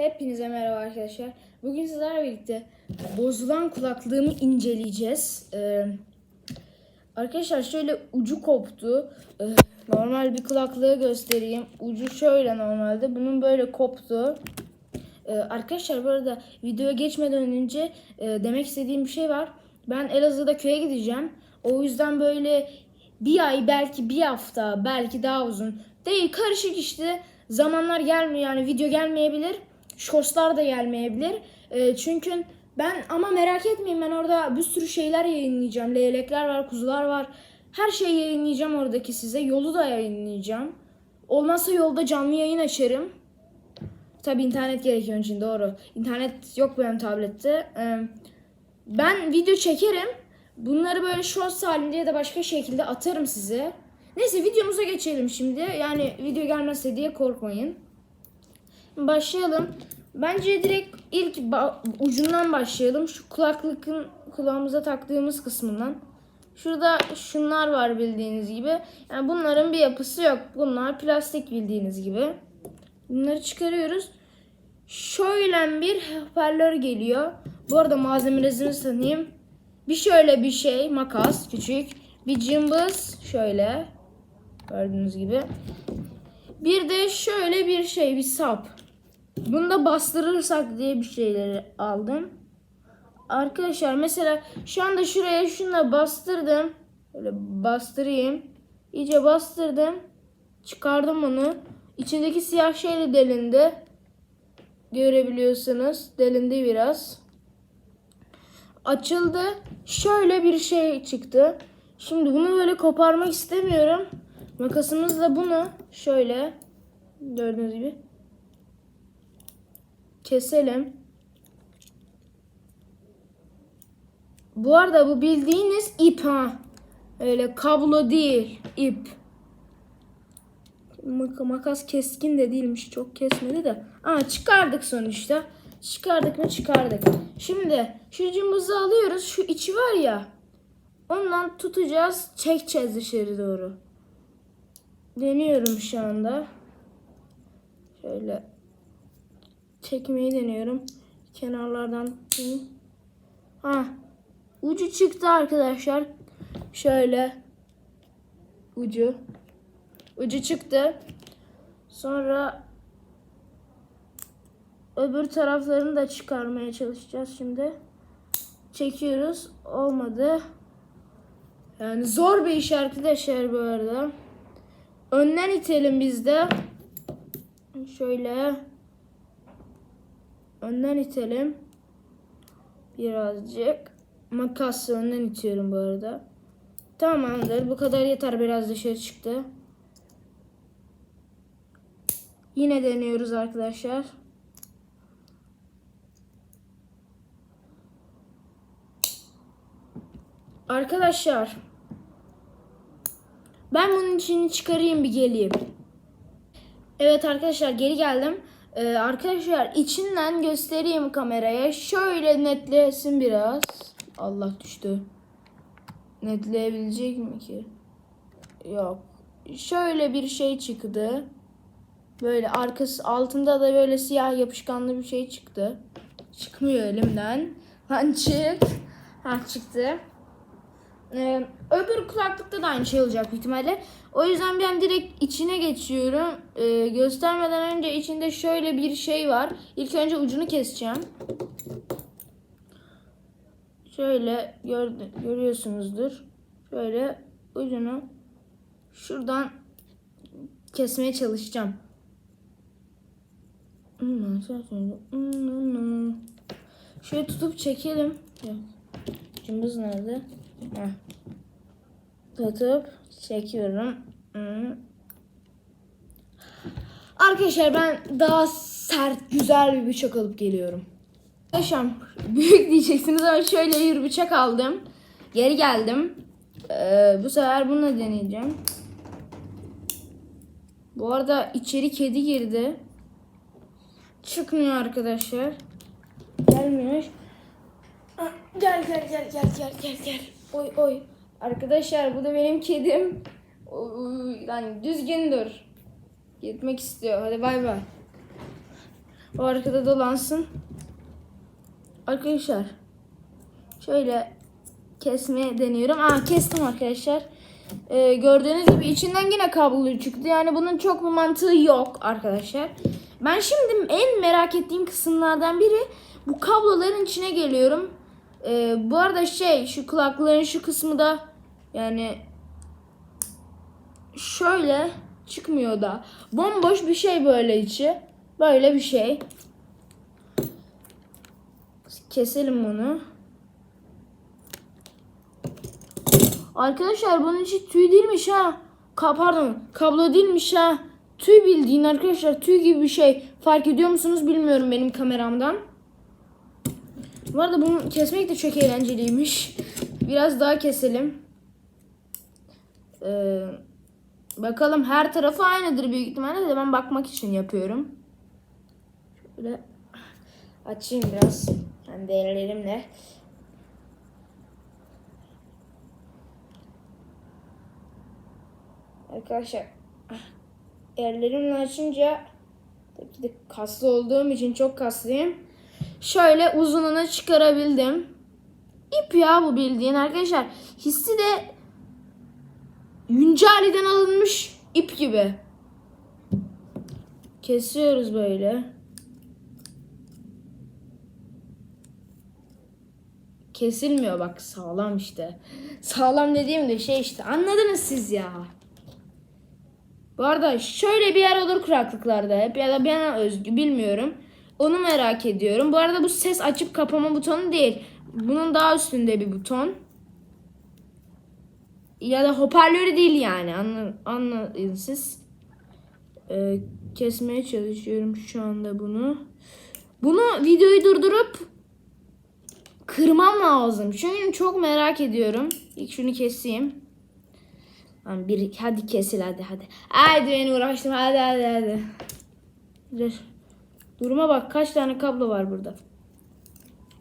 Hepinize merhaba arkadaşlar. Bugün sizlerle birlikte bozulan kulaklığımı inceleyeceğiz. Ee, arkadaşlar şöyle ucu koptu. Ee, normal bir kulaklığı göstereyim. Ucu şöyle normalde. Bunun böyle koptu. Ee, arkadaşlar bu arada videoya geçmeden önce e, demek istediğim bir şey var. Ben Elazığ'da köye gideceğim. O yüzden böyle bir ay belki bir hafta belki daha uzun değil karışık işte zamanlar gelmiyor yani video gelmeyebilir. Shortslar da gelmeyebilir. Ee, çünkü ben ama merak etmeyin ben orada bir sürü şeyler yayınlayacağım. Leylekler var, kuzular var. Her şeyi yayınlayacağım oradaki size. Yolu da yayınlayacağım. Olmazsa yolda canlı yayın açarım. Tabi internet gerekiyor için doğru. İnternet yok benim tablette. Ee, ben video çekerim. Bunları böyle shorts halinde ya da başka şekilde atarım size. Neyse videomuza geçelim şimdi. Yani video gelmezse diye korkmayın. Başlayalım. Bence direkt ilk ucundan başlayalım. Şu kulaklıkın kulağımıza taktığımız kısmından. Şurada şunlar var bildiğiniz gibi. Yani bunların bir yapısı yok. Bunlar plastik bildiğiniz gibi. Bunları çıkarıyoruz. Şöyle bir hoparlör geliyor. Bu arada malzemelerini sanayım. Bir şöyle bir şey makas küçük. Bir cımbız şöyle. Gördüğünüz gibi. Bir de şöyle bir şey bir sap. Bunu da bastırırsak diye bir şeyleri aldım. Arkadaşlar mesela şu anda şuraya şunla bastırdım. Böyle bastırayım. İyice bastırdım. Çıkardım onu. İçindeki siyah şey de delindi. Görebiliyorsunuz. Delindi biraz. Açıldı. Şöyle bir şey çıktı. Şimdi bunu böyle koparmak istemiyorum. Makasımızla bunu şöyle gördüğünüz gibi keselim. Bu arada bu bildiğiniz ip ha. Öyle kablo değil, ip. Mak- makas keskin de değilmiş. Çok kesmedi de. Aa çıkardık sonuçta. Çıkardık mı çıkardık. Şimdi şu cımbızı alıyoruz. Şu içi var ya. Ondan tutacağız. Çekeceğiz dışarı doğru. Deniyorum şu anda. Şöyle çekmeyi deniyorum. Kenarlardan. Ha. Ucu çıktı arkadaşlar. Şöyle ucu. Ucu çıktı. Sonra öbür taraflarını da çıkarmaya çalışacağız şimdi. Çekiyoruz. Olmadı. Yani zor bir iş arkadaşlar bu arada. Önden itelim biz de. Şöyle. Önden itelim. Birazcık. Makasla önden itiyorum bu arada. Tamamdır. Bu kadar yeter. Biraz dışarı çıktı. Yine deniyoruz arkadaşlar. Arkadaşlar. Ben bunun içini çıkarayım bir geleyim. Evet arkadaşlar geri geldim. Ee, arkadaşlar içinden göstereyim kameraya. Şöyle netlesin biraz. Allah düştü. Netleyebilecek mi ki? Yok. Şöyle bir şey çıktı. Böyle arkası altında da böyle siyah yapışkanlı bir şey çıktı. Çıkmıyor elimden. Lan çık. Ha çıktı. Ee, öbür kulaklıkta da aynı şey olacak ihtimalle. O yüzden ben direkt içine geçiyorum. Ee, göstermeden önce içinde şöyle bir şey var. İlk önce ucunu keseceğim. Şöyle gör, görüyorsunuzdur. Şöyle ucunu şuradan kesmeye çalışacağım. Şöyle tutup çekelim. Cımbız nerede? Tutup çekiyorum. Hı. Arkadaşlar ben daha sert güzel bir bıçak alıp geliyorum. Arkadaşlar büyük diyeceksiniz ama şöyle bir bıçak aldım. Geri geldim. Ee, bu sefer bunu deneyeceğim. Bu arada içeri kedi girdi. Çıkmıyor arkadaşlar. Gelmiyor. Gel gel gel gel gel gel gel. Oy oy. Arkadaşlar bu da benim kedim. Yani düzgün dur. Gitmek istiyor. Hadi bay bay. O arkada dolansın. Arkadaşlar şöyle kesmeye deniyorum. Aa kestim arkadaşlar. Ee, gördüğünüz gibi içinden yine kablo çıktı. Yani bunun çok bir mantığı yok arkadaşlar. Ben şimdi en merak ettiğim kısımlardan biri bu kabloların içine geliyorum. Ee, bu arada şey şu kulaklığın şu kısmı da yani şöyle çıkmıyor da bomboş bir şey böyle içi. Böyle bir şey. Keselim bunu. Arkadaşlar bunun içi tüy değilmiş ha. Ka pardon kablo değilmiş ha. Tüy bildiğin arkadaşlar tüy gibi bir şey. Fark ediyor musunuz bilmiyorum benim kameramdan. Bu arada bunu kesmek de çok eğlenceliymiş. Biraz daha keselim. Ee, bakalım her tarafı aynıdır büyük ihtimalle de ben bakmak için yapıyorum. Şöyle açayım biraz. Kendi ellerimle. Arkadaşlar ellerimle açınca tabii ki de kaslı olduğum için çok kaslıyım. Şöyle uzununu çıkarabildim. İp ya bu bildiğin arkadaşlar. Hissi de Yüncali'den alınmış ip gibi. Kesiyoruz böyle. Kesilmiyor bak sağlam işte. Sağlam dediğim de şey işte anladınız siz ya. Bu arada şöyle bir yer olur kuraklıklarda hep ya da bana özgü bilmiyorum. Onu merak ediyorum. Bu arada bu ses açıp kapama butonu değil. Bunun daha üstünde bir buton. Ya da hoparlörü değil yani. Anla, anlayın siz. Ee, kesmeye çalışıyorum şu anda bunu. Bunu videoyu durdurup kırmam lazım. Çünkü çok merak ediyorum. İlk şunu keseyim. Tamam bir hadi kesil hadi hadi. Haydi beni uğraştım hadi hadi hadi. Dur. Duruma bak kaç tane kablo var burada.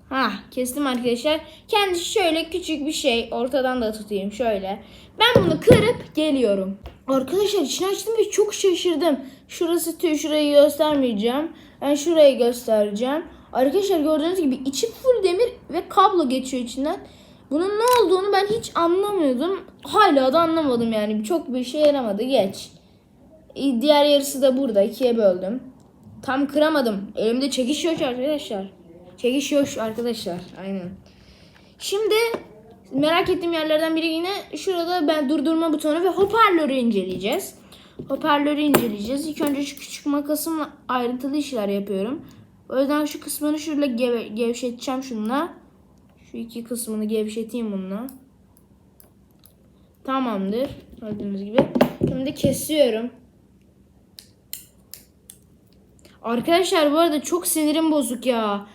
Ha kestim arkadaşlar. Kendisi şöyle küçük bir şey. Ortadan da tutayım şöyle. Ben bunu kırıp geliyorum. Arkadaşlar içini açtım ve çok şaşırdım. Şurası tüy şurayı göstermeyeceğim. Ben şurayı göstereceğim. Arkadaşlar gördüğünüz gibi içi full demir ve kablo geçiyor içinden. Bunun ne olduğunu ben hiç anlamıyordum. Hala da anlamadım yani. Çok bir şey yaramadı. Geç. Diğer yarısı da burada. ikiye böldüm. Tam kıramadım. Elimde çekiş yok arkadaşlar. Çekiş yok arkadaşlar. Aynen. Şimdi merak ettiğim yerlerden biri yine şurada ben durdurma butonu ve hoparlörü inceleyeceğiz. Hoparlörü inceleyeceğiz. İlk önce şu küçük makasımla ayrıntılı işler yapıyorum. O yüzden şu kısmını şöyle geve- gevşeteceğim şununla. Şu iki kısmını gevşeteyim bununla. Tamamdır. Gördüğünüz gibi. Şimdi kesiyorum. Arkadaşlar bu arada çok sinirim bozuk ya.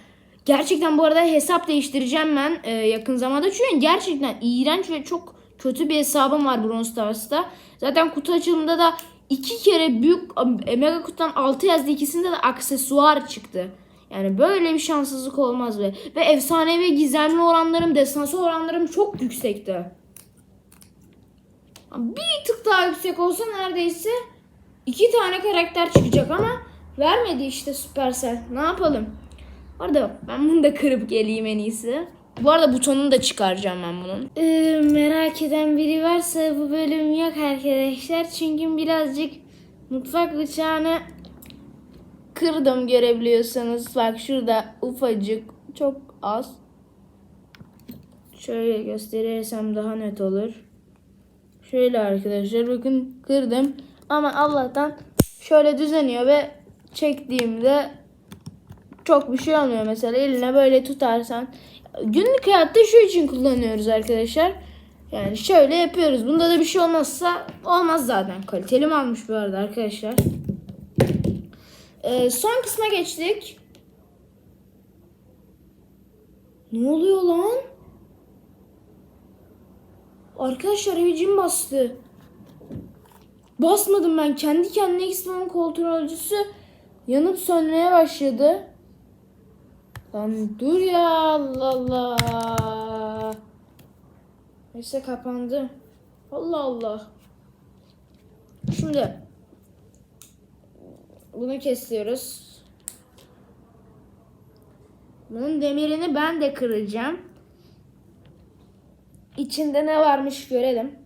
Gerçekten bu arada hesap değiştireceğim ben e, yakın zamanda. Çünkü gerçekten iğrenç ve çok kötü bir hesabım var Brawl Stars'ta. Zaten kutu açılımında da iki kere büyük e, mega kutudan 6 yazdı. ikisinde de aksesuar çıktı. Yani böyle bir şanssızlık olmaz be. Ve efsanevi gizemli oranlarım, destansı oranlarım çok yüksekti. Bir tık daha yüksek olsa neredeyse iki tane karakter çıkacak ama vermedi işte Supercell. Ne yapalım? Orada ben bunu da kırıp geleyim en iyisi. Bu arada butonunu da çıkaracağım ben bunun. Ee, merak eden biri varsa bu bölüm yok arkadaşlar. Çünkü birazcık mutfak bıçağını kırdım görebiliyorsanız. Bak şurada ufacık çok az. Şöyle gösterirsem daha net olur. Şöyle arkadaşlar bakın kırdım. Ama Allah'tan şöyle düzeniyor ve çektiğimde çok bir şey olmuyor mesela eline böyle tutarsan. Günlük hayatta şu için kullanıyoruz arkadaşlar. Yani şöyle yapıyoruz. Bunda da bir şey olmazsa olmaz zaten. Kaliteli mi almış bu arada arkadaşlar. Ee, son kısma geçtik. Ne oluyor lan? Arkadaşlar eve cin bastı. Basmadım ben. Kendi kendine Xbox kontrolcüsü yanıp sönmeye başladı. Lan dur ya Allah Allah. Neyse kapandı. Allah Allah. Şimdi bunu kesiyoruz. Bunun demirini ben de kıracağım. İçinde ne varmış görelim.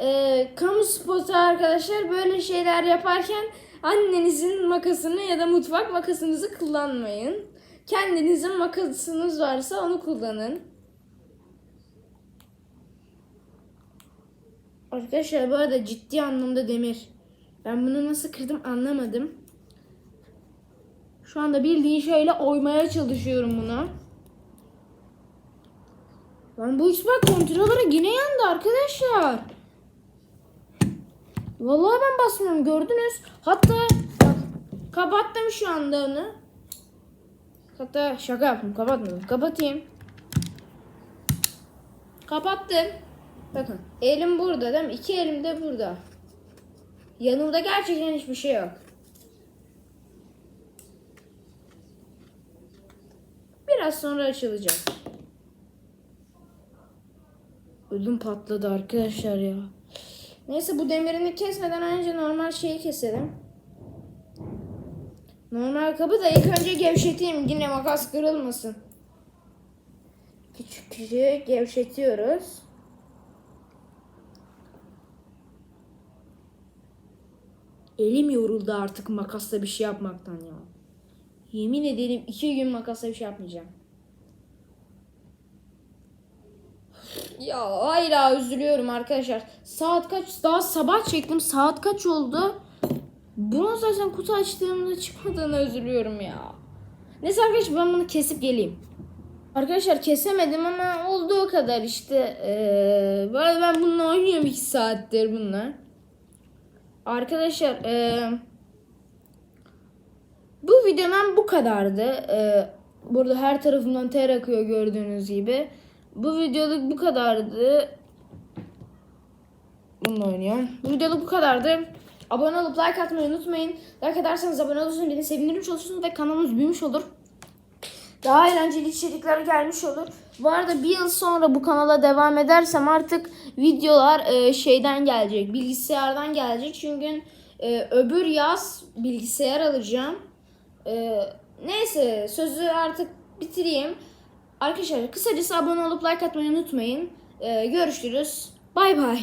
Ee, kamu spotu arkadaşlar böyle şeyler yaparken annenizin makasını ya da mutfak makasınızı kullanmayın. Kendinizin makasınız varsa onu kullanın. Arkadaşlar bu arada ciddi anlamda demir. Ben bunu nasıl kırdım anlamadım. Şu anda bildiğin şöyle oymaya çalışıyorum bunu. Lan bu Xbox kontrolörü yine yandı arkadaşlar. Vallahi ben basmıyorum gördünüz. Hatta bak, kapattım şu anda onu. Hatta şaka yaptım kapatmadım. Kapatayım. Kapattım. Bakın elim burada değil mi? İki elim de burada. Yanımda gerçekten hiçbir şey yok. Biraz sonra açılacak. Ödüm patladı arkadaşlar ya. Neyse bu demirini kesmeden önce normal şeyi keselim. Normal kabı da ilk önce gevşeteyim yine makas kırılmasın. Küçük küçük gevşetiyoruz. Elim yoruldu artık makasla bir şey yapmaktan ya. Yemin ederim iki gün makasla bir şey yapmayacağım. Ya hala üzülüyorum arkadaşlar. Saat kaç? Daha sabah çektim. Saat kaç oldu? Bunu zaten kutu açtığımda çıkmadığına üzülüyorum ya. Neyse arkadaşlar ben bunu kesip geleyim. Arkadaşlar kesemedim ama olduğu kadar işte. Ee, ben bununla oynuyorum 2 saattir bununla. Arkadaşlar ee, bu videodan bu kadardı. Ee, burada her tarafımdan ter akıyor gördüğünüz gibi. Bu videoluk bu kadardı. Bununla oynuyorum. Bu videoluk bu kadardı. Abone olup like atmayı unutmayın. Like ederseniz abone olursunuz. Beni sevindirim çalışırsınız ve kanalımız büyümüş olur. Daha eğlenceli içerikler gelmiş olur. Bu arada bir yıl sonra bu kanala devam edersem artık videolar e, şeyden gelecek. Bilgisayardan gelecek. Çünkü e, öbür yaz bilgisayar alacağım. E, neyse sözü artık bitireyim. Arkadaşlar kısacası abone olup like atmayı unutmayın. E, görüşürüz. Bay bay.